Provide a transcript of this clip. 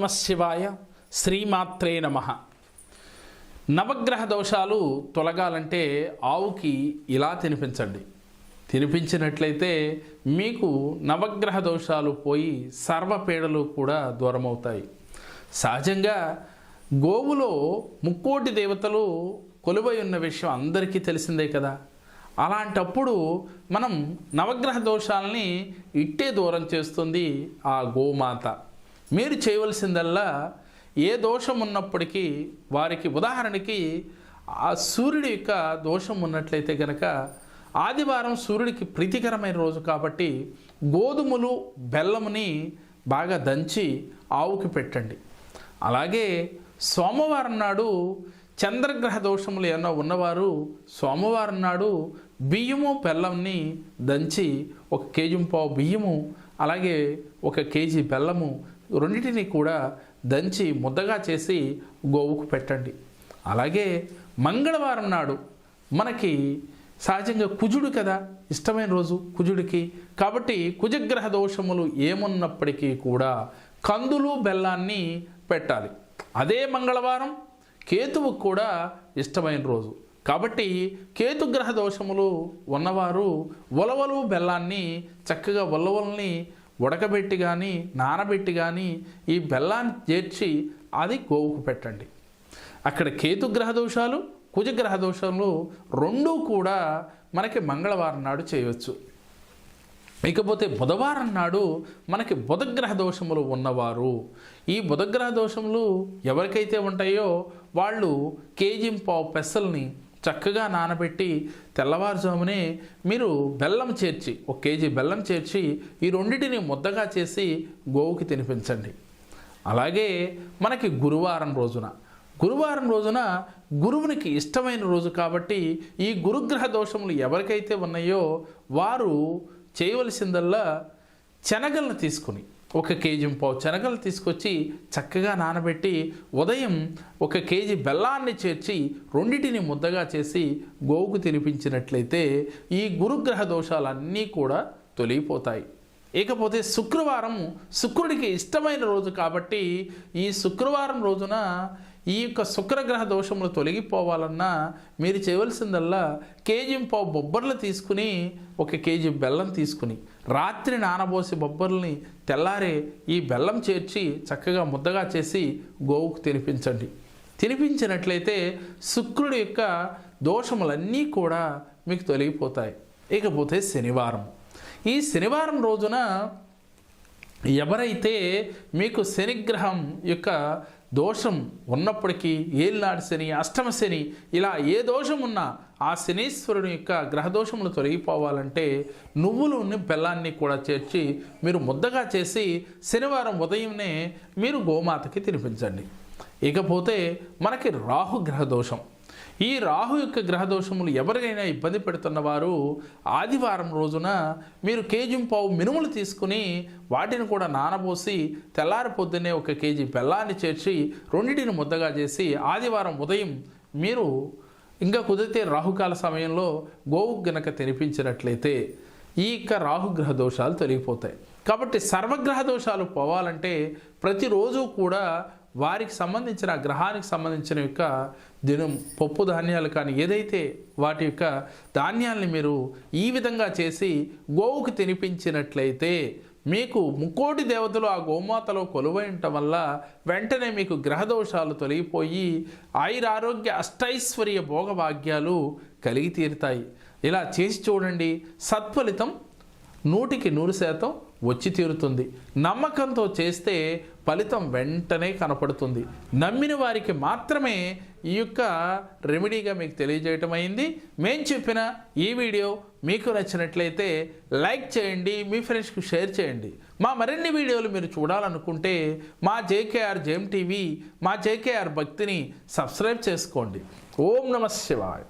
నమ శివాయ శ్రీమాత్రే నమ. నవగ్రహ దోషాలు తొలగాలంటే ఆవుకి ఇలా తినిపించండి. తినిపించినట్లయితే మీకు నవగ్రహ దోషాలు పోయి సర్వపీడలు కూడా దూరమవుతాయి. సహజంగా గోవులో ముక్కోటి దేవతలు కొలువై ఉన్న విషయం అందరికీ తెలిసిందే కదా. అలాంటప్పుడు మనం నవగ్రహ దోషాలని ఇట్టే దూరం చేస్తుంది ఆ గోమాత. మీరు చేయవలసిందల్లా ఏ దోషం ఉన్నప్పటికీ వారికి ఉదాహరణకి ఆ సూర్యుడి యొక్క దోషం ఉన్నట్లయితే కనుక ఆదివారం సూర్యుడికి ప్రీతికరమైన రోజు కాబట్టి గోధుమలు బెల్లముని బాగా దంచి ఆవుకి పెట్టండి. అలాగే సోమవారం నాడు చంద్రగ్రహ దోషములు ఏమన్నా ఉన్నవారు సోమవారం నాడు బియ్యము బెల్లంని దంచి ఒక కేజీ పావు బియ్యము అలాగే ఒక కేజీ బెల్లము రెండింటిని కూడా దంచి ముద్దగా చేసి గోవుకు పెట్టండి. అలాగే మంగళవారం నాడు మనకి సహజంగా కుజుడు కదా ఇష్టమైన రోజు కుజుడికి. కాబట్టి కుజగ్రహ దోషములు ఏమున్నప్పటికీ కూడా కందులు బెల్లాన్ని పెట్టాలి. అదే మంగళవారం కేతువు కూడా ఇష్టమైన రోజు. కాబట్టి కేతుగ్రహ దోషములు ఉన్నవారు ఉలవలు బెల్లాన్ని చక్కగా ఉలవల్ని ఉడకబెట్టి కానీ నానబెట్టి కానీ ఈ బెల్లాన్ని చేర్చి అది గోవుకు పెట్టండి. అక్కడ కేతుగ్రహ దోషాలు కుజగ్రహ దోషాలు రెండూ కూడా మనకి మంగళవారం నాడు చేయవచ్చు ఇకపోతే బుధవారం నాడు మనకి బుధగ్రహ దోషములు ఉన్నవారు. ఈ బుధగ్రహ దోషములు ఎవరికైతే ఉంటాయో వాళ్ళు కేజీ పావు పెసల్ని చక్కగా నానబెట్టి తెల్లవారుజామునే మీరు బెల్లం చేర్చి ఒక కేజీ బెల్లం చేర్చి ఈ రెండింటిని ముద్దగా చేసి గోవుకి తినిపించండి. అలాగే మనకి గురువారం రోజున. గురువారం రోజున గురువునికి ఇష్టమైన రోజు కాబట్టి ఈ గురుగ్రహ దోషములు ఎవరికైతే ఉన్నాయో వారు చేయవలసిందల్లా శనగలను తీసుకుని ఒక కేజీ పావు శనగలు తీసుకొచ్చి చక్కగా నానబెట్టి ఉదయం ఒక కేజీ బెల్లాన్ని చేర్చి రెండింటిని ముద్దగా చేసి గోవుకు తినిపించినట్లయితే ఈ గురుగ్రహ దోషాలన్నీ కూడా తొలగిపోతాయి. ఇకపోతే శుక్రవారం శుక్రుడికి ఇష్టమైన రోజు కాబట్టి ఈ శుక్రవారం రోజున ఈ యొక్క శుక్రగ్రహ దోషములు తొలగిపోవాలన్నా మీరు చేయవలసిందల్లా కేజీ పావు బొబ్బర్లు తీసుకుని ఒక కేజీ బెల్లం తీసుకుని రాత్రి నానబోసి బొబ్బర్లని తెల్లారే ఈ బెల్లం చేర్చి చక్కగా ముద్దగా చేసి గోవుకు తినిపించండి. తినిపించినట్లయితే శుక్రుడి యొక్క దోషములన్నీ కూడా మీకు తొలగిపోతాయి. ఇకపోతే శనివారం. ఈ శనివారం రోజున ఎవరైతే మీకు శనిగ్రహం యొక్క దోషం ఉన్నప్పటికీ ఏలినాడు శని అష్టమ శని ఇలా ఏ దోషం ఉన్నా ఆ శనీశ్వరుని యొక్క గ్రహదోషములు తొలగిపోవాలంటే నువ్వులుని బెల్లాన్ని కూడా చేర్చి మీరు ముద్దగా చేసి శనివారం ఉదయంనే మీరు గోమాతకి తినిపించండి. ఇకపోతే మనకి రాహు గ్రహ దోషం ఈ రాహు యొక్క గ్రహ దోషములు ఎవరికైనా ఇబ్బంది పెడుతున్న వారు ఆదివారం రోజున మీరు కేజీ పావు మినుములు తీసుకుని వాటిని కూడా నానబోసి తెల్లారి పొద్దున్నే ఒక కేజీ బెల్లాన్ని చేర్చి రెండింటిని ముద్దగా చేసి ఆదివారం ఉదయం మీరు ఇంకా కుదిరితే రాహుకాల సమయంలో గోవు గనక తినిపించినట్లయితే ఈ యొక్క రాహుగ్రహ దోషాలు తొలగిపోతాయి. కాబట్టి సర్వగ్రహ దోషాలు పోవాలంటే ప్రతిరోజు కూడా వారికి సంబంధించిన గ్రహానికి సంబంధించిన యొక్క దినం పప్పు ధాన్యాలు కానీ ఏదైతే వాటి యొక్క ధాన్యాల్ని మీరు ఈ విధంగా చేసి గోవుకు తినిపించినట్లయితే మీకు ముక్కోటి దేవతలు ఆ గోమాతలో కొలువై ఉండటం వల్ల వెంటనే మీకు గ్రహదోషాలు తొలగిపోయి ఆయురారోగ్య అష్టైశ్వర్య భోగభాగ్యాలు కలిగి తీరుతాయి. ఇలా చేసి చూడండి. సత్ఫలితం నూటికి నూరు శాతం వచ్చి తీరుతుంది. నమ్మకంతో చేస్తే ఫలితం వెంటనే కనపడుతుంది. నమ్మిన వారికి మాత్రమే ఈ యొక్క రెమెడీగా మీకు తెలియజేయటం అయింది. మేము చెప్పిన ఈ వీడియో మీకు నచ్చినట్లయితే లైక్ చేయండి మీ ఫ్రెండ్స్కి షేర్ చేయండి. మా మరిన్ని వీడియోలు మీరు చూడాలనుకుంటే మా జేకేఆర్ జేఎం టీవీ మా జేకేఆర్ భక్తిని సబ్స్క్రైబ్ చేసుకోండి. ఓం నమ శివాయ్.